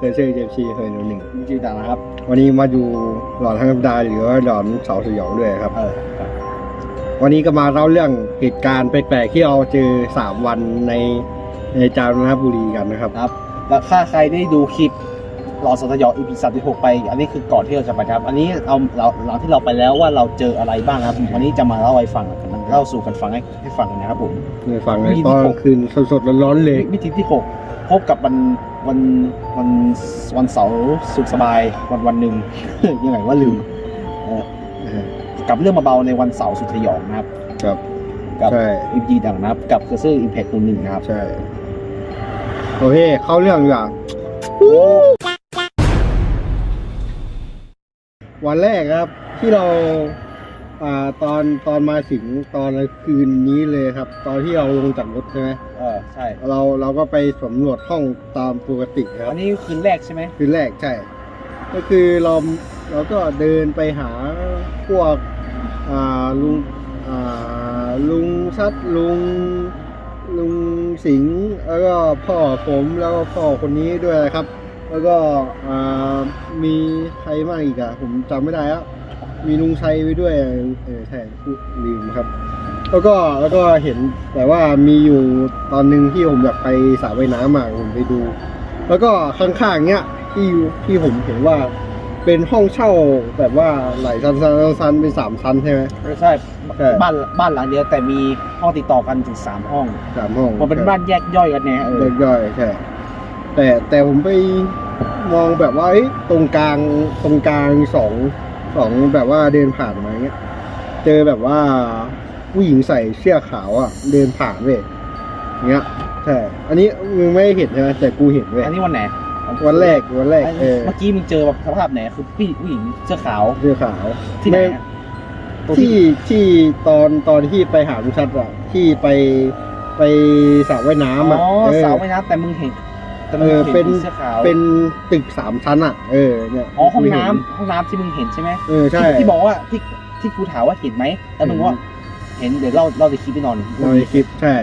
เคยเชื่อเจฟซีเคยหนึ่งหนึ่งจริงจังนะครับวันนี้มาดูหลอนธรรมดาหรือว่าหลอนเสาสยองด้วยครับ เออครับวันนี้ก็มาเล่าเรื่องเหตุการณ์แปลกๆที่เราเจอสามวันในในจามนบุรีกันนะครับครับ แล้วถ้าใครได้ดูคลิปรอสตยอ EP 36ไป อันนี้คือก่อนที่เราจะไปครับ อันนี้เอาเราหลังที่เราไปแล้วว่าเราเจออะไรบ้างครับวันนี้จะมาเล่าให้ฟังกันเล่าสู่กันฟังให้ให้ฟังนะครับผม ในฟังในมีที่ตอนหกกลางคืนสดๆร้อนๆเลย มิติที่หกพบกับวัน วันวันวันเสาร์สุขสบายวันวันหนึ่ง ยังไงว่าลืมเออกับเรื่องเบาๆในวันเสาร์สุดสยองนะครับ ครับ กับใช่อีพีดังนะครับ กับเคอร์เซอร์อิมแพคตัวหนึ่งนะครับ ใช่ โอเค เข้าเรื่องดีกว่าวันแรกครับ ที่เรา อ่าตอนตอนมาถึงตอนคืนนี้เลยครับ ตอนที่เราลงจากรถใช่ไหมเออใช่ เราเราก็ไปสำรวจห้องตามปกติครัอับนนี้คืนแรกใช่ไหมคืนแรกใช่ ก็คือเราเราก็เดินไปหาพวกอ่าลุงอ่าลุงชัดลุงลุงสิงห์แล้วก็พ่อผมแล้วก็พ่อคนนี้ด้วยนะครับ แล้วก็อ่ามีใครมากอีกอะผมจำไม่ได้แล้ว มีลุงชัยไปด้วยเออใช่พูดลืมครับ แล้วก็แล้วก็เห็นแต่ว่ามีอยู่ตอนหนึ่งที่ผมอยากไปสระว่ายน้ำอะผมไปดู แล้วก็ข้างๆเนี้ยที่ที่ผมเห็นว่าเป็นห้องเช่าแบบว่าหลายชั้นชั้นชั้นเป็นสามชั้นใช่ไหมเออใช่ใช่บ้านบ้านหลังเดียวแต่มีห้องติดต่อกันถึงสามห้องสามห้องมันเป็นบ้านแยกย่อยกันเนี่ยเออย่อยๆใช่แต่แต่ผมไปมองแบบว่าเอ้ยตรงกลางตรงกลางสอง สองแบบว่าเดินผ่านมาเงี้ย เจอแบบว่าผู้หญิงใส่เสื้อขาวอะ เดินผ่านเว้ยเงี้ยใช่อันนี้มึงไม่เห็นใช่ไหมแต่กูเห็นเว้ยอันนี้วันไหนวันแรกวันแรกอันเอนี้อเมื่อกี้มึงเจอแบบสภาพไหนคือผู้ผู้หญิงเสื้อขาวเสื้อขาวที่ไหนม่อะตรงที่ที่ตอนตอนที่ไปหาลุงชัดอะที่ไปไปสระว่ายน้ำอ๋อะอเออสาวไม่นะแต่มึงเห็น แต่มึเองอเห็นเป็นเสื้อขาวเป็นตึกสามชั้นอะเออเนี่ยอ๋อห้องกูเน้ำห้องน้ำที่มึงเห็นใช่ไหมเออใช่ ที่ที่บอกว่าที่ที่กูถามว่าเห็นไหมแล้วมึงว่าเห็นเดี๋ยวเล่าเล่าในคลิปไปนอนเราในคลิปใช่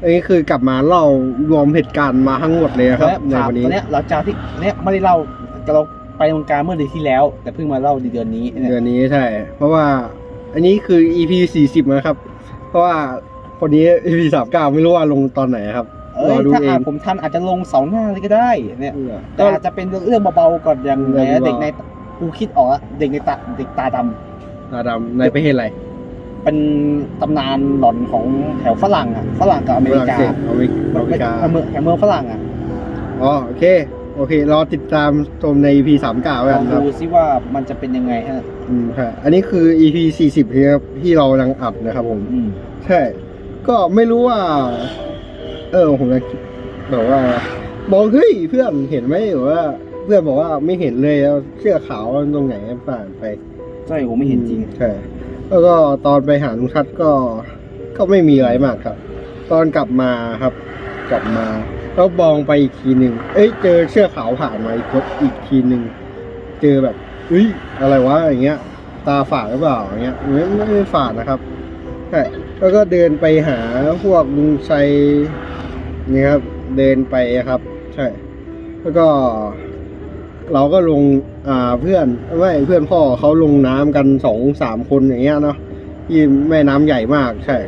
อันนี้คือกลับมาเล่ารวมเหตุการณ์มาทั้งหมดเลยนะครับในถามวันนี้ตอนเนี้ยหลังจากที่เนี้ยไม่ได้เล่าเราไปวงการเมื่อเดือนที่แล้ว แต่เพิ่งมาเล่าในเดือนนี้เนี่ย เดือนนี้ใช่ เพราะว่าอันนี้คือ EP สี่สิบนะครับ เพราะว่าคนนี้ EP สามเก้าไม่รู้ว่าลงตอนไหนครับ เอ้รอยดูถ้าเออ่างนผมทันอาจจะลงเสาร์หน้าเลยก็ได้เนี่ยแต่ก็ อาจจะเป็นเรื่องเบาๆก่อนอย่างเรื่องไงเบาๆเด็กในกูคิดออกแล้วเด็กในตาเด็กตาดำตาดำในประเทศอะไรเป็นตำนานหลอนของแถวฝรั่งอะฝรั่งกับอเมริกาฝรั่งเศสอเมริอเมริกาเมืองแถวเมืองฝรั่งอะอ๋อโอเค โอเค รอติดตามชมใน EP สามเก้าลกัอนงครับ ดูซิว่ามันจะเป็นยังไงฮะอืมค่ะอันนี้คือ EP สี่สิบครับที่เรากำลังอัดนะครับผม อืม ใช่ ก็ไม่รู้ว่า เออผมจะคิดแบบว่าบอกเฮ้ยเพื่อนเห็นไหมหรือว่า เพื่อนบอกว่าไม่เห็นเลยแล้วเสื้อขาวตรงไหนผ่านไปใช่ผมไม่เห็นจริงใช่แล้วก็ตอนไปหาลุงชัดก็ก็ไม่มีอะไรมากครับ ตอนกลับมาครับ กลับมาแล้วมองไปอีกทีหนึ่งเอ้ยเจอเสื้อขาวผ่านมาอีกคนอีกทีหนึ่งเจอแบบเฮ้ยอะไรวะอย่างเงี้ย ตาฝาดหรือเปล่าอย่างเงี้ยไม่ไม่ไม่ฝาดนะครับใช่แล้วก็เดินไปหาพวกลุงชัย นี่ครับเดินไปครับ ใช่ แล้วก็ เราก็ลงอ่าเพื่อนไม่เพื่อนพ่อเขาลงน้ำกันสองสามคนอย่างเงี้ยเนาะที่แม่น้ำใหญ่มากใช่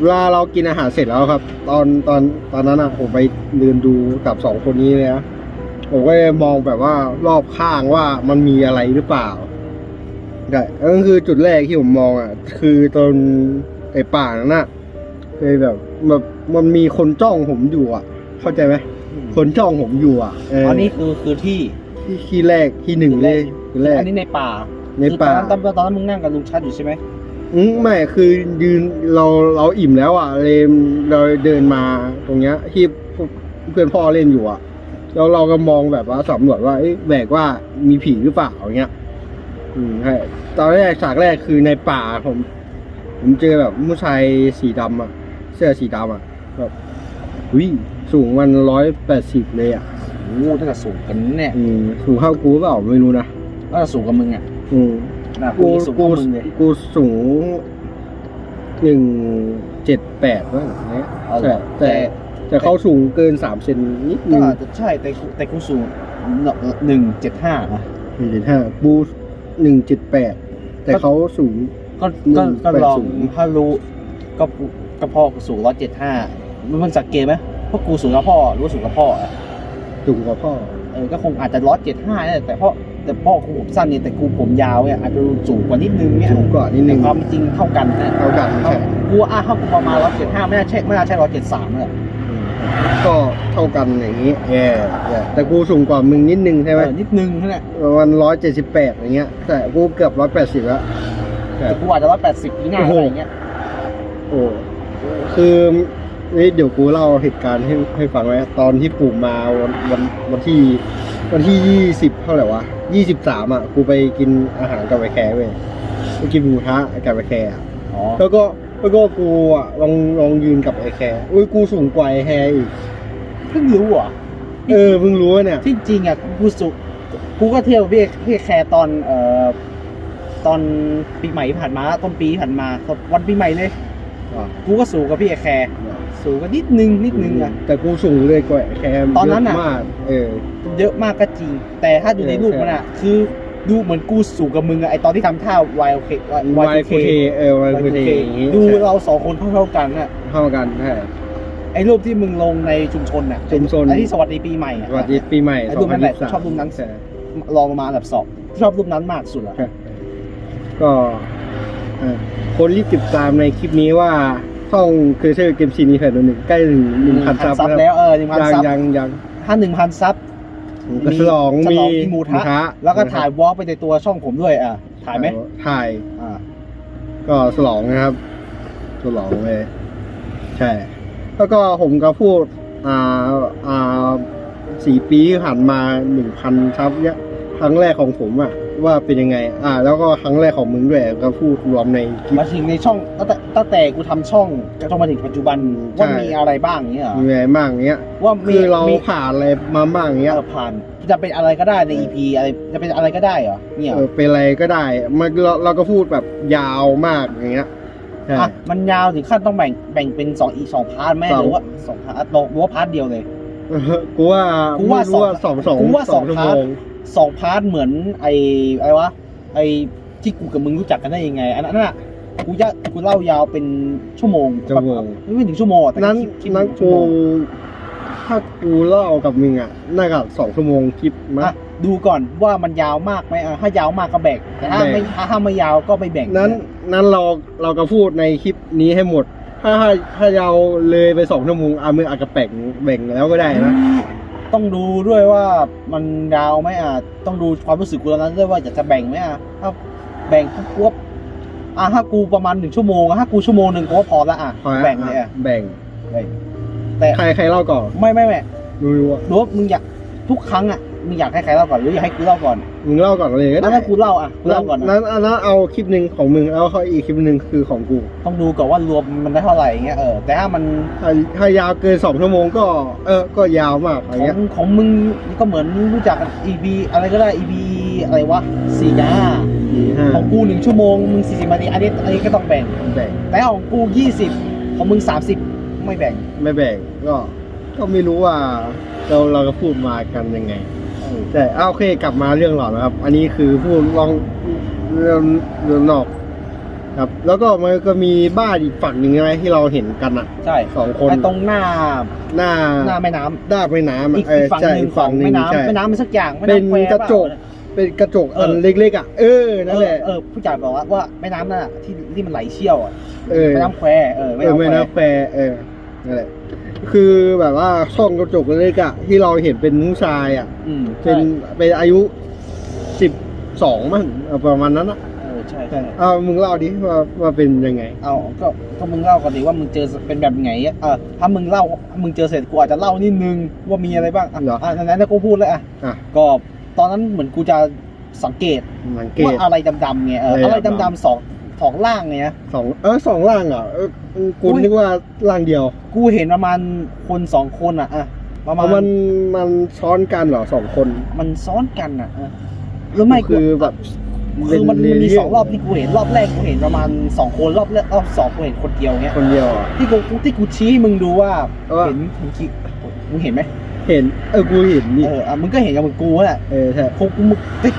เวลาเรากินอาหารเสร็จแล้วครับ ตอนตอนตอนนั้นอะผมไปเดินดูกับสองคนนี้เลยนะผมก็มองแบบว่ารอบข้างว่ามันมีอะไรหรือเปล่าใช่นั่นคือจุดแรกที่ผมมองอะคือตอนไอ้ป่านั่นน่ะคือแบบแบบ มันมีคนจ้องผมอยู่อะเข้าใจไหมคนจ้องผมอยู่อะเอออันนี้คือคือที่ที่ที่แรกที่หนึ่งเลยที่แรกอันนี้ในป่าในป่าคือตอนนั้นตอนนั้นมึงนั่งกับลุงชัดอยู่ใช่ไหมอืมไม่คือยืนเราเราอิ่มแล้วอะเลยเราเดินมาตรงเนี้ยที่พวกเพื่อนพ่อเล่นอยู่อะแล้วเราก็มองแบบว่าสำรวจว่าเอ๊ะแบกว่ามีผีหรือเปล่าอย่างเงี้ย อืมใช่ตอนแรกฉากแรกคือในป่าผม ผมเจอแบบผู้ชายสีดำอะ เสื้อสีดำอะ แบบวิสูงมันร้อยแปดสิบเลยอะโอ้โหถ้าจะสูงกันเนี่ยอืมสูงเท่ากูเปล่าไม่รู้นะถ้าจะสูงกับมึงอะอืมนะกูกูสูงกูกว่ามึงเลยกูสูงหนึ่งเจ็ดแปดว่าอย่างเงี้ยเอาเหรแต่อแต่แต่เขาสูงเกินสามเซนนิดนึก็งอาจจะใช่แต่กูแต่กูสูงหนึ่งเจ็ดห้าอะหนึ่งจุดห้าบูหนึ่งจุดแปดแต่เขาสูง ก็หนึ่ก็งก็ลองแปดศูนย์ถ้ารู้ก็กูก็พ่อกูสูงร้อยเจ็ดห้า มันสังเกตไหมเพราะกูสูงกับพ่อรู้สูงกับพ่ออะสูงกว่าพ่อ เออก็คงอาจจะร้อยเจ็ดห้าเนี่ยแต่พ่อแต่พ่อกูผมสั้นเนี่ยแต่กูผมยาวเนี่ยอาจจะดูสูงกว่านิดนึงเนี่ยสูงกว่านิดนึแต่งความจริงเท่ากันนะเท่ากันเท่าใช่กูว่าอะถ้ากูประมาณร้อยเจ็ดห้าไม่น่าใช่ไม่น่าใช่ร้อยเจ็ดสามเลยก็เท่ากันอย่างนี้แย่แย่แต่กูสูงกว่ามึงนิดนึงใช่ไหมเออนิดนึงแค่นั้นประมาณร้อยเจ็ดสิบแปดอย่างเงี้ย แต่กูเกือบร้อยแปดสิบแล้วแต่กูอาจจะร้อยแปดสิบปีหน้าอะไรอย่างเงี้ยโอ้คือ นี่เดี๋ยวกูเล่าเหตุการณ์ให้ให้ฟังไว้ตอนที่ปู่มาวันวันวันที่ วันที่ยี่สิบเท่าไหร่วะยี่สิบสามอะกูไปกินอาหารกับไอแคร์เว้ยไปกินหมูทะกับไอแคร์อะอ๋อแล้วก็แล้วก็กูอะลองลองยืนกับไอแคร์อุ้ยกูสูงกว่าไอแคร์อีกเพิ่งรู้เหรอเออเพิ่งรู้ว่าเนี่ย ที่จริงอะกูสุกูก็เที่ยวพี่พี่แคร์ตอนเอ่อตอนปีใหม่ที่ผ่านมาต้นปีที่ผ่านมาวันปีใหม่เลยอะ กูก็สูงกับพี่แคร์สูงกันนิดนึงนิดนึงอะแต่กูสูงเลยกว่าไอแคร์ตอนนั้นอะเยมากเออเยอะมากก็จริง แต่ถ้าดูในรูปมันอะคือดูเหมือนกูสูงกับมึงอะไอตอนที่ทำท่า Y O K วายคูเทเออวายคูเทอย่างงี้ดูเราสองคนเท่าเท่าๆกันอะเท่ากันใช่ไอรูปที่มึงลงในชุมชนอะชุมชนไอที่สวัสดีปีใหม่อะสวัสดีปีใหม่ไอ้รูปนั้นแหละ2023ชอบรูปนั้นใช่ลองลงมาอันดับสองชอบรูปนั้นมากสุดอะใช่ก็อะ คนรีบติดตามในคลิปนี้ว่าช่องคือชื่อเกมซีนีแผ่นหนึ่งใกล้หนึ่งหนึ่งพันซับซับแล้วเออหนึ่งพันยังซับยังยังถ้าหนึ่งพันซับก็ฉลองฉมีลองมีหมูทะแล้วก็ถ่ายวอล์กไปในตัวช่องผมด้วยอะถ่ายไหมถ่ายอ่าก็ฉลองนะครับฉลองเลย ใช่ แล้วก็ผมก็พูดอ่าอ่าสี่ปีที่ผ่านมาหนึ่งพันซับเนี่ยครั้งแรกของผมอะ ว่าเป็นยังไง อ่า แล้วก็ครั้งแรกของมึงด้วยก็พูดรวมในคลิป มาถึงในช่องตั้งแต่ตั้งแต่กูทำช่องจนมาถึงปัจจุบันใช่ ว่ามีอะไรบ้างเนี้ยเหรอยังไงบ้างเนี้ย ว่ามีคือเรามีผ่านอะไรมาบ้างเนี้ย เออผ่านจะเป็นอะไรก็ได้ใน EP อะไรจะเป็นอะไรก็ได้เหรอเนี่ยเออเป็นอะไรก็ได้มันเราเราก็พูดแบบยาวมากอย่างเงี้ยใช่ อะมันยาวถึงขั้นต้องแบ่งแบ่งเป็นสองอีสองพาร์ทไหมสอง หรือว่าสองพาร์ทหรือว่าพาร์ทเดียวเลยเออกูว่ากูว่าไม่รู้ว่าสองสองกูว่าสองชั่วพาร์โมทง สองพาร์ทเหมือนไอ้อะไรวะไอ้ที่กูกับมึงรู้จักกันได้ยังไง อันนั้นน่ะกูจะกูเล่ายาวเป็นชั่วโมงชั่วโมงไม่ถึงชั่วโมงแต่นั้นคลิปคลิปนั้นชั่วกูโมงถ้ากูเล่ากับมึงอะน่าจะสองชั่วโมงคลิปมั้อะยดูก่อนว่ามันยาวมากไหมอะถ้ายาวมากก็แบ่งแต่ถ้าแบ่งไม่ถ้าถ้าไม่ยาวก็ไม่แบ่งนั้นนั้นเราเราก็พูดในคลิปนี้ให้หมด ถ้าถ้าถ้ายาวเลยไปสองชั่วโมงอะมึงอาจจะแบ่งแบ่งแล้วก็ได้นะ ต้องดูด้วยว่ามันยาวไหมอะต้องดูความรู้สึกกูตอนนั้นด้วยว่าอยากจะแบ่งไหมอะถ้าแบ่งปุ๊บปุ๊บอะถ้ากูประมาณหนึ่งชั่วโมงอะถ้ากูชั่วโมงหนึ่งกูก็พอละอะพอละแบ่งเลยอะแบ่งแบ่งแต่ใครใครเล่าก่อนไม่ไม่ไม่ดูดูว่ารู้ว่ามึงอยากทุกครั้งอะ มึงอยากให้ใครเล่าก่อนหรืออยากให้กูเล่าก่อนมึงเล่าก่อนเลยก็แล้วได้ถ้ากูเล่าอะกูเล่าก่อนนะนั้นอันนั้นเอาคลิปหนึ่งของมึงแล้วเขาอีกคลิปหนึ่งคือของกูต้องดูก่อนว่ารวมมันได้เท่าไหร่อย่างเงี้ยเออแต่ถ้ามันถ้าถ้ายาวเกินสองชั่วโมงก็ เออก็ยาวมากอะไรของเงี้ยของมึงนี่ก็เหมือนรู้จักกัน EB อะไรก็ได้ EB อะไรวะสี่ยาห้าของกูหนึ่งชั่วโมงมึงสี่สิบนาทีอันนี้อันนี้ก็ต้องแบ่ง แบ่งแต่ของกูยี่สิบของมึงสามสิบไม่แบ่ง ไม่แบ่งก็ ก็ไม่รู้ว่าเราเราก็พูดมากันยังไง เออแต่เอาโอเคกลับมาเรื่องหลอนนะครับ อันนี้คือพูดลองเรื่องเรื่องนอก ครับ แล้วก็มันก็มีบ้านอีกฝั่งหนึ่งใช่ไหมที่เราเห็นกันอะใช่สองคนไอ้ตรงหน้าหน้าหน้าแม่น้ำด้าบแม่น้ำอีกเออฝั่งใช่หนึ่งอีกขอฝั่งงหนึ่แม่งน้ำใช่แม่น้ำมันสักอย่างแม่เป็นน้ำแควกระจกเป็นกระจกอันเออเล็กๆอะเออนั่นแหละเออเออผู้จ่ายบอกว่าว่าแม่น้ำนั่นอะที่ที่มันไหลเชี่ยวอะเออแม่น้ำแควเออเออแม่น้ำแควเออนั่นแหละ คือแบบว่าช่องกระจกเล็กๆอะที่เราเห็นเป็นผู้ชายอะอืมเป็นเป็นอายุสิบสองมั้งเอาประมาณนั้นอะเออใช่ใช่เอามึงเล่าดิว่าว่าเป็นยังไง เอาก็ก็มึงเล่าก่อนดิว่ามึงเจอเป็นแบบไงอะเออถ้ามึงเล่ามึงเจอเสร็จกูอาจจะเล่านิดนึงว่ามีอะไรบ้างอะเหรออะนั้นนะกูพูดเลยอะอะ ก็ตอนนั้นเหมือนกูจะสังเกตสังเกว่าต อะไรดำๆไงเอออะไรอะไรดำๆดำๆสอง สองล่างไงนะสองเออสองล่างอะเออกูอุ๊ยนึกว่าล่างเดียว กูเห็นประมาณคนสองคนอะอะประมาณเอามันมันซ้อนกันเหรอสองคน มันซ้อนกันอะเออหรือไม่กูคือแบบคือมันเป็มันมีเรื่สองรอบที่กูเห็นรอบแรกกูเห็นประมาณสองคนรอบแรกรอบสองกูเห็นคนเดียวเงี้ยคนเดียวอะที่กูที่กูชี้ให้มึงดูว่าว่าเห็นมึงคิดมึงเห็นไหมเห็นเออกูเห็นนี่เอออะมึงก็เห็นกับมึงกูแหละเออใช่กูกูมึงเฮ้ย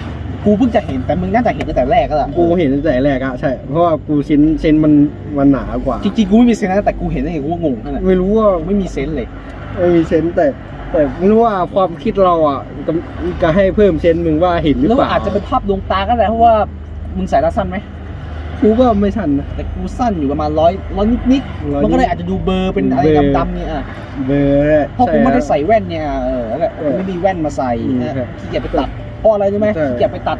กูเพิ่งจะเห็นแต่มึงน่าจะเห็นตั้งแต่แรกก็แหละกูเห็นตั้งแต่แรกอะใช่ เพราะว่ากูเซนเซนมันมันหนากว่า จริงๆกูไม่มีเซนส์นะแต่กูเห็นได้ไงกูก็งงนั่นแหละไม่รู้ว่าไม่มีเซนส์เลย ไม่มีเซนแต่ แต่ไม่รู้ว่าความคิดเราอะจะจะให้เพิ่มเซนมึงว่าเห็นหรือแล้วเปล่าอาจจะเป็นภาพดวงตาก็ได้เพราะว่ามึงสายตาสั้นไหมกูก็ไม่ทันนะ แต่กูสั้นอยู่ประมาณร้อยร้อยนิดๆมันก็เลยอาจจะดูเบลอร์เป็นอะไรเบลอ ดำๆเนี่ยอะเบอร์แหละเพราะกูไม่ได้ช่ ใส่แว่นเนี่ยเออแล้วแหละเออกูไม่มีแว่นมาใส่อืมนะใช่ขี้เกียจไปตัด เพราะอะไรรู้ไหมใช่ ขี้เกียจไปตัด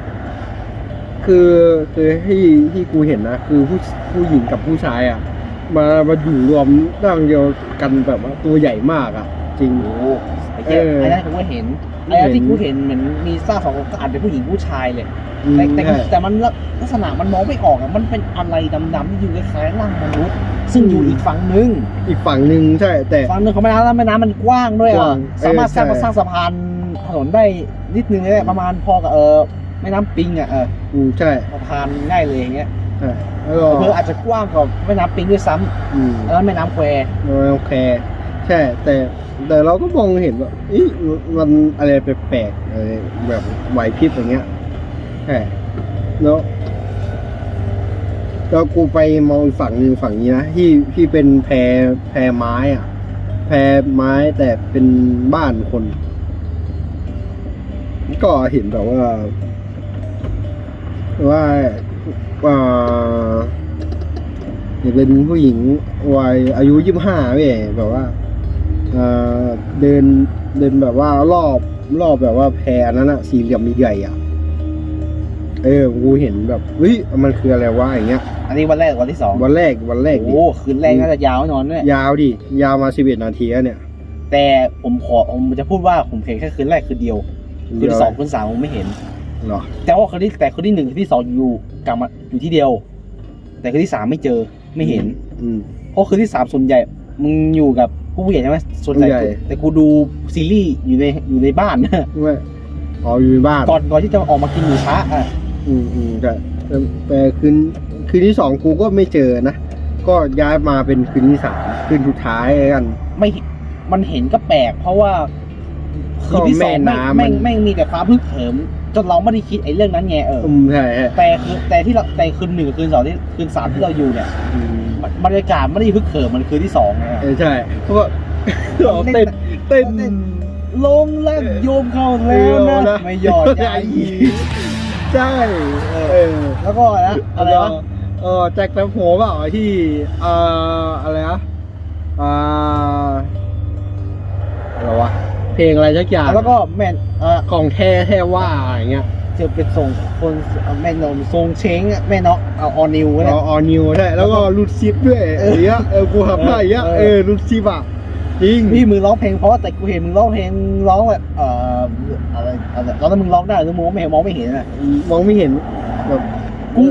คือคือที่ที่กูเห็นนะ คือผู้ผู้หญิงกับผู้ชายอะ มามาอยู่รวมร่างเดียวกันแบบว่าตัวใหญ่มากอะ จริง โอ้ไอ้เหี้ยเออไอ้นั่นกูก็เห็นเห็นไอ้นั่นที่กูเห็นเหมือนมีซากสองคนก็อาจเป็นผู้หญิงผู้ชายเลยอืมแต่แต่กูใช่แต่มันลักษณะมันมองไม่ออกอะมันเป็นอะไรดำๆที่อยู่คล้ายๆร่างมนุษย์ ซึ่งอยู่อีกฝั่งนึงอีกฝั่งหนึ่งใช่ แต่ ฝั่งนึงของแม่น้ำแล้วแม่น้ำมันกว้างด้วยกอะว้างสามารถเออสร้างใช่มาสร้างสะพานถนนได้ นิดนึงเลยประมาณพอกับเออแม่น้ำปิงอะเอออืมใช่สะพานง่ายเลยอย่างเงี้ยใช่แล้วก็เพื่ออาจจะกว้างกว่าแม่น้ำปิงด้วยซ้อืมำแล้วแม่น้ำแควโอเค ใช่ แต่แต่เราก็มองเห็นว่าอีมันอะไรแปลกๆอะไรแบบไหวพริบอย่างเงี้ยใช่แล้วแล้วกูไปมองอีกฝั่งหนึ่งฝั่งนี้นะที่ที่เป็นแพรแพรไม้อะแพรไม้แต่เป็นบ้านคน ก็เห็นแบบว่าว่าอ่าจะเป็นผู้หญิงวัยอายุยี่สิบห้าเว้ยแบบว่าเอ่อเดินเดินแบบว่ารอบรอบแบบว่าแพรนั้นอะสี่เหลี่ยมใหญ่ๆอะเออกูเห็นแบบเฮ้ยมันคืออะไรวะอย่างเงี้ยอันนี้วันแรกวันที่สองวันแรกวันแรกดิโอ้คืนแรกน่าจะยาวแน่นอนเนี่ยยาวดิยาวมาสิบเอ็ดนาทีแล้วเนี่ย แต่ผมขอผมจะพูดว่าผมเห็นแค่คืนแรกคืนเดียว คืนที่สองคืนสามผมไม่เห็นเหรอแต่ว่าคืนที่แต่คืนที่หนึ่งคืนที่สองอยู่กลับมาอยู่ที่เดียว แต่คืนที่สามไม่เจอไม่เห็น อืม เพราะคืนที่สามส่วนใหญ่มึงอยู่กับผู้ใหญ่ใช่ไหมส่วนใหญ่ผู้ใหญ่ แต่กูดูซีรีส์อยู่ในอยู่ในบ้าน ไม่อ๋ออยู่ในบ้านก่อนก่อนที่จะออกมากินหมูกระทะอะอืมอืมแต่แต่แต่คืนคืนที่สองกูก็ไม่เจอนะ ก็ย้ายมาเป็นคืนที่สามคืนสุดท้ายกัน ไม่มันเห็นก็แปลกเพราะว่า คืนที่สองแม่แม่งน้ำแม่งมันแม่งมีแต่ความพึกเหิมจนเราไม่ได้คิดไอ้เรื่องนั้นไงเอออืมใช่ใช่แต่คือแต่ที่เราแต่คืนหนึ่งกับคืนสองที่คืนสามที่เราอยู่เนี่ยอืมบรรยากาศไม่ได้พึกเขิมมันคืนที่สองไงเออใช่เพราะว่าเราเต้นเต้น ลงแล้วโยมเข้าแล้วนะไม่หยอดใจใช่เออแล้วก็นะอะไรวะเออแจ็คแป๊บโหเปล่าที่เอ่ออะไรนะอ่าอะไรวะ เพลงอะไรสักอย่างแล้วก็แม่นเออของแท้แท้ว่าอย่างเงี้ยจะเป็นส่งคนแม่นมทรงเช้งอะแม่เนาะเอาออนิวอเนี่ยอนิวใช่แล้วก็รูดซิปด้วยเอไอ้อเงี้ยเออกูทำได้อย่างเงี้ยเออเออรูดซิปอะจริงพี่มึงร้องเพลงเพราะแต่กูเห็นมึงร้องเพลงร้องแบบเอ่ออะไรอะไรแล้วถ้ามึงร้องได้หรือมึงไม่เห็นมองไม่เห็นอะมองไม่เห็นแบบกู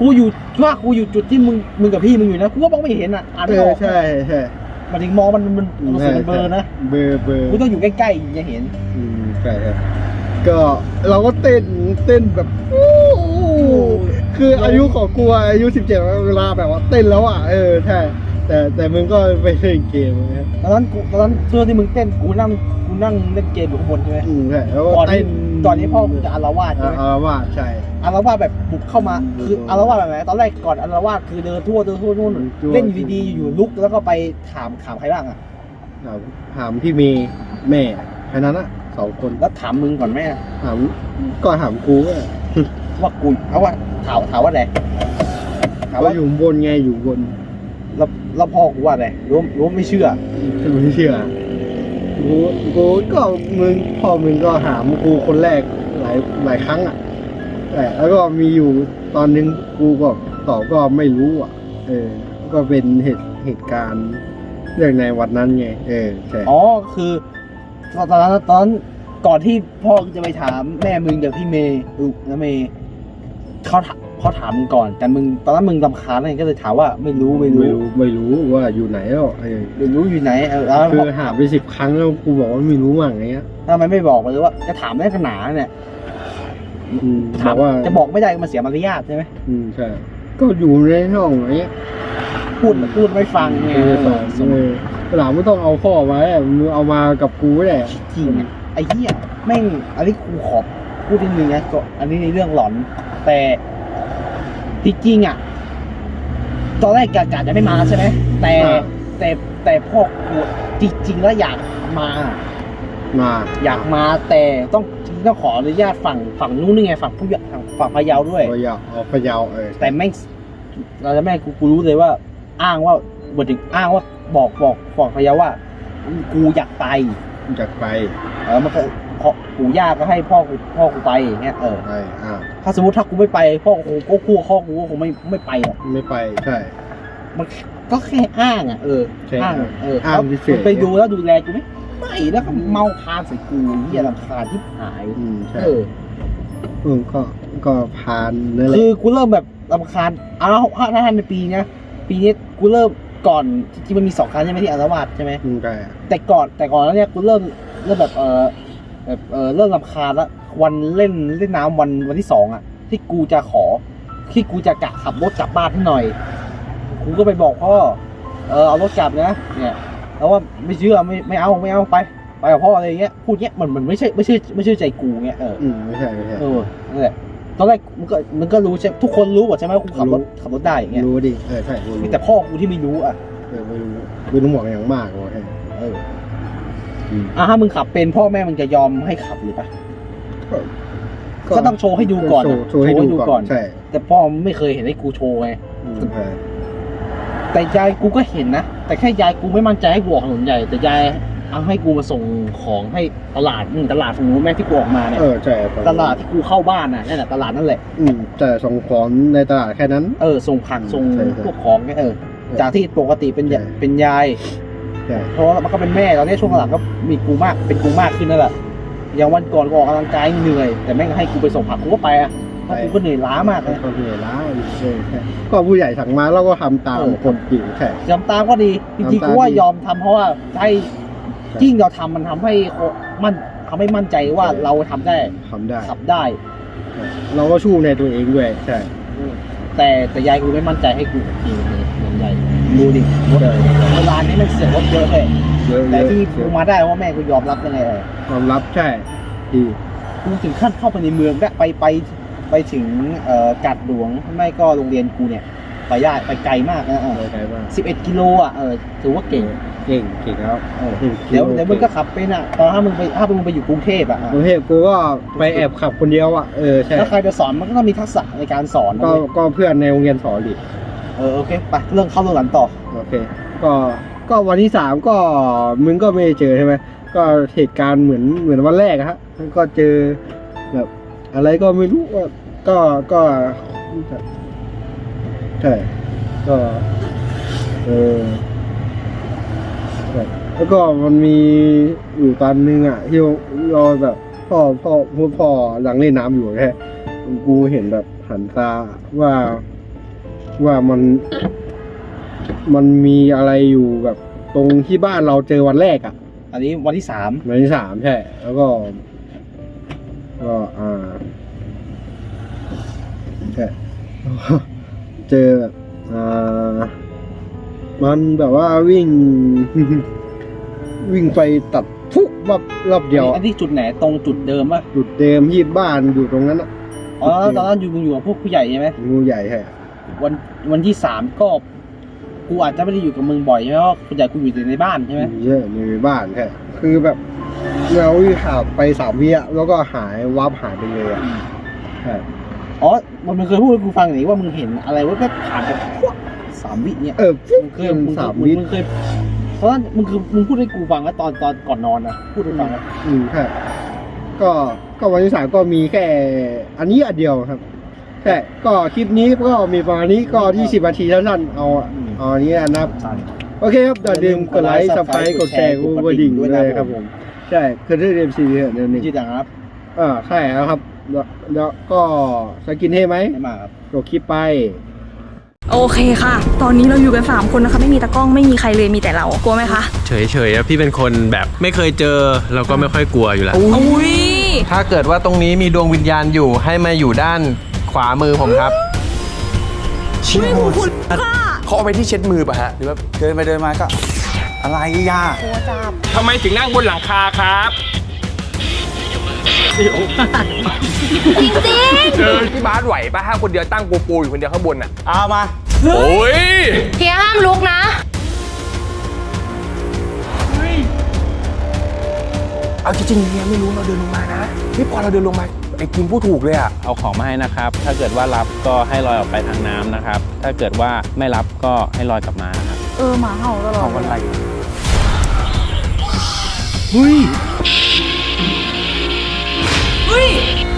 กูอยู่ว่ากูอยู่จุดที่มึงมึงกับพี่มึงอยู่นะกูก็มองไม่เห็นอะอ่านเอไม่อออกใช่ใช่ มันถึงมองมันมันมันรู้สึกมันเบลอนะเบอร์เบอร์กูต้องอยู่ใกล้ๆจะเห็น อืมใช่ครับก็เราก็เต้นเต้นแบบอู้คืออายุของกูอะอายุสิบเจ็ดเวลาแบบว่าเต้นแล้วอะเออใช่แต่แต่มึงก็ไปเล่นเกมนะ ตอนนั้นกูตอนนั้นช่วงที่มึงเต้นกูนั่งกู นั่งเล่นเกมอยู่ข้างบนใช่ไหมอืมใช่แล้วก็ก่อนที่เต้นตอนนี้พ่อกูจะอารวาสใช่อ่าไหมอาว่าสใช่ อารวาสแบบบุกเข้ามาอืมคืออารวาสแบบไหนตอนแรกก่อนอารวาสคือเดินทั่วเดินทั่วนู่นทั่ว เล่นอยู่ดีๆอยู่ๆลุกแล้วก็ไปถามถามใครบ้างอะถามถามพี่เมย์แม่แค่นั้นอะสองคนแล้วถามมึงก่อนแม่ถามก็ถามกูว่าว่ากูเอาว่าถามถามว่าอะไรถามว่าว่าอยู่บนไงอยู่บนแล้วแล้วพ่อกูว่าอะไรรู้รู้ว่าไม่เชื่อไม่เชื่อ กูกูก็มึงพ่อมึงก็หามกูคนแรกหลายหลายครั้งอะแต่แล้วก็มีอยู่ตอนนึงกูก็ตอบก็ไม่รู้อะ เออ ก็เป็นเหตุเหตุการณ์เรื่องในวันนั้นไง เออใช่อ๋อคือตอนนั้นตอนนั้นก่อนที่พ่อจะไปถามแม่มึงกับพี่เมย์ลูกนะเมย์เขาถาม เขาถามมึงก่อนแต่มึงตอนนั้นมึงลำคาญไงก็เลยถามว่าไม่รู้ไม่ไม่รู้รู้ไม่รู้ว่าอยู่ไหนแล้วเออไม่รู้อยู่ไหนเออแล้วคือหาไปสิบครั้งแล้วกูบอกว่าไม่รู้ว่าไงเงี้ยทำไมไม่บอกมาเลยว่า จะถามได้ขนาดเนี่ยอืมถามบอกว่าจะบอกไม่ได้มันเสียมารยาทใช่ไหมอืมใช่ก็อยู่ในห้องอย่างเงี้ยพูดพูดไม่ฟังไงเออสอนส่งเออหลังไม่ต้องเอาพ่อมาอะมึงเอามากับกูแหละจริงอะไอ้เหี้ยแม่งอันนี้กูขอพูดนิดนึงนะก็อันนี้ในเรื่องหลอน แต่ที่ จริงอะ ตอนแรกกะกะจะไม่มาใช่ไหมแต่แต่แต่พ่อกูจริงๆแล้วอยากมา มาอยากมาแต่ต้องต้องขออนุญาตฝั่งฝั่งนู้นนี่ไงฝั่งผู้ใหญ่ฝั่งฝั่งพะเยาด้วย พะเยาเอาพะเยาเออแต่แม่งเราจะแม่งกูกูรู้เลยว่า อ้างว่าบทถึงอ้างว่าบอกบอกฝั่งพะเยาว่า กูอยากไปจากไปเออมันก็ พ่อปู่ย่าก็ให้พ่อกูพ่อกูไปอย่างเงี้ยเออไปอ่าถ้าสมมติถ้ากูไม่ไป พ่อกูก็คู่พ่อกูก็คงไม่ไม่ไปหรอกไม่ไปใช่ มันก็แค่อ้างอะเออใช่อ้างเอออ้างแล้วเฉยๆมึงไปดูแล้วดูแลกูไหมไม่แล้วก็เมาพานใส่กูเหี้ยรำคาญที่หายอืมใช่เอออืมก็ก็ผ่านนั่นแหละคือกูเริ่มแบบรำคาญเอาแล้วถ้าถ้าในปีเนี้ยปีนี้กูเริ่มก่อนที่มันมีสองครั้งใช่ไหมที่อารวาสใช่ไหม อืมใช่แต่ก่อนแต่ก่อนแล้วเนี่ยกูเริ่มเริ่มแบบเออ แบบเออเริ่มรำคาญแล้ววันเล่นเล่นน้ำวันวันที่สองอะที่กูจะขอ ที่กูจะกะขับรถกลับบ้านให้หน่อย กูก็ไปบอกพ่อเออเอารถกลับนะ เนี่ย แล้วว่าไม่เชื่อไม่ไม่เอาไม่เอาไปไปกับพ่ออะไรอย่างเงี้ยพูดเงี้ยมันมันไม่ใช่ไม่ใช่ไม่ใช่ใจกูเงี้ยเออ อืมไม่ใช่ไม่ใช่เออนั่นแหละตอนแรกมันก็มันก็รู้ใช่ทุกคนรู้หมดใช่ไหมว่ากูขับรถขับรถได้อย่างเงี้ยรู้ดิเออใช่กูรู้มีแต่พ่อกูที่ไม่รู้อะ เออไม่รู้ไม่รู้หมอกอย่างมากว่าให้เออ อะถ้ามึงขับเป็นพ่อแม่มึงจะยอมให้ขับหรือปะก็ต้องโชว์ให้ดูก่อนโชว์โชว์ให้ดูก่อนใช่แต่พ่อไม่เคยเห็นให้กูโชว์ไงอืมใช่แต่ยายกูก็เห็นนะแต่แค่ยายกูไม่มั่นใจให้กูออกถนนใหญ่ แต่ยายเอาให้กูมาส่งของให้ตลาดอืมตลาดฝั่งนู้นแม่ที่กูออกมาเนี่ยเออใช่ตลาดที่กูเข้าบ้านน่ะนั่นแหละตลาดนั่นแหละอืมแต่ส่งของในตลาดแค่นั้น เออส่งผักส่งใช่ใช่ พวกของเนี่ยเออจากที่ปกติเป็นยาใช่เป็นยาย ใช่เพราะว่ามันก็เป็นแม่ตอนนี้ช่วงหลังก็มีกูมากเป็นกูมากขึ้นนั่นแหละอย่างวันก่อนกูออกกำลังกายเหนื่อย แต่แม่งให้กูไปส่งผักกูก็ไปอะเพราะกูก็เหนื่อยล้ามากก็เลยเหนื่อยล้าเออใช่ก็ผู้ใหญ่สั่งมาเราก็ทำตามเออ คนจริงใช่ ยอมตามก็ดีจริงๆทำตามกูว่าดียอมทำเพราะว่าให้ใช่ ยิ่งเราทำมันทำให้มันทำให้มั่นใจว่าใช่เราทำได้ทำได้ ขับได้ใช่เราก็ชู้ในตัวเองด้วยใช่ แต่แต่ยายกูไม่มั่นใจให้กูขับจริงเลยเหมือนยายดูดิรถใช่เวลานี้มันเสียรถเยอะเลยเยอะแต่ที่เยกูอะมาได้เพราะแม่กูยอมรับยังไงเออความลับใช่ดีกูถึงขั้นเข้าไปในเมืองและไปไปไปถึงเอ่อกัดหลวงไม่ก็โรงเรียนกูเนี่ย ไปได้ไปไกลมากนะเออโอเคมากสิบเอ็ดกิโลอะเออถือว่าเก่งเก่งเก่งแล้วเออเก่งเดี๋ยวเดี๋ยวมึงก็ขับเป็นอะตอนถ้ามึงไปถ้ามึงไปอยู่กรุงเทพอะกรุงเทพกูก็ไปแอบขับคนเดียวอะเออใช่ถ้าใครจะสอนมันก็ต้องมีทักษะในการสอนนะก็เว้ยก็เพื่อนในโรงเรียนสอนดิเออโอเคไปเรื่องเข้าเรื่องหลังต่อโอเค ก็ก็วันที่สามก็มึงก็ไม่ได้เจอใช่ไหมก็เหตุการณ์เหมือนเหมือนวันแรกอะฮะก็เจอแบบอะไรก็ไม่รู้ว่าก็ก็ ใช่ ก็เออใช่แล้วก็มันมีอยู่ตอนนึงอะที่เราแบบพ่อพ่อพ่อพ่อหลังเล่นน้ำอยู่แค่กูเห็นแบบหันตาว่าว่ามัน มันมีอะไรอยู่แบบตรงที่บ้านเราเจอวันแรกอะ่ะ อันนี้วันที่สามวันที่สามใช่ แล้วก็ ก็อ่าใช่ เจอแบบอ่ามันแบบว่าวิ่ง วิ่งไปตัดฟุบรอบรอบเดียวอันนี้จุดไหนตรงจุดเดิมป่ะจุดเดิมที่บ้านอยู่ตรงนั้นอะอ๋อตอนนั้นอยู่มึงอยู่กับพวกผู้ใหญ่ใช่ไหมงูใหญ่ใช่ วันวันที่สามก็กูอาจจะไม่ได้อยู่กับมึงบ่อยใช่ไหมเพราะผู้ใหญ่กูอยู่แต่ในบ้านใช่ไหมเยอะในบ้านใช่คือแบบเราวิ่งข่าวไปสามวิอะแล้วก็หายวับหายไปเลยอะใช่ อ๋อมันเคยพูดให้กูฟังอย่างนี้ว่ามึงเห็นอะไรว่าก็ผ่านไปพวกสามวิเนี่ยเออปุ๊บมึงเคยมันมึงสามมึงวิมึงเคยเพราะฉะนั้นมึงคือมึงพูดให้กูฟังแล้วตอนตอนก่อนนอนนะพูดให้ฟังนะอืมใช่ก็ก็วันที่สามก็มีแค่อันนี้อันเดียวครับใช่ก็คลิปนี้ก็มีประมาณนี้ก็ยี่สิบนาทีสั้นๆเอาอะเอาอันนี้นะครับ โอเคครับอย่าลืมกดไลค์ซับสไครต์กดแชร์กดกระดิ่งด้วยนะครับผมใช่คือเรื่องเอ็มซีเนี่ยนั่นเองชื่อดังครับอ่าใช่แล้วครับ แล้วแล้วก็สกินให้ไหมไม่มาครับกดคลิปไป โอเคค่ะ ตอนนี้เราอยู่กัน 3 คนนะคะ ไม่มีตากล้องไม่มีใครเลยมีแต่เรา กลัวไหมคะ เฉยๆอะพี่เป็นคนแบบไม่เคยเจอเราก็ไม่ค่อยกลัวอยู่แล้ว อุ้ยถ้าเกิดว่าตรงนี้มีดวงวิญญาณอยู่ให้มาอยู่ด้านขวามือผมครับ อุ้ยคุณคุณค่ะเขาเอาไปที่เช็ดมือป่ะฮะ หรือว่าเดินไปเดินมาก็ อะไรย่าทำไมถึงนั่งบนหลังคาครับ จริงพี่บาสไหวปะถ้าคนเดียวตั้งปูปูอยู่คนเดียวข้างบนอะ เอามา โอ้ยๆเฮียห้ามลุกนะ เอาจริงๆเนี่ยไม่รู้เราเดินลงมานะนี่พอเราเดินลงมาไอ้กินผู้ถูกเลยอะ เอาของมาให้นะครับ ถ้าเกิดว่ารับก็ให้ลอยออกไปทางน้ำนะครับ ถ้าเกิดว่าไม่รับก็ให้ลอยกลับมานะครับ เออหมาเห่าตลอด ของอะไรเฮ้ย Three.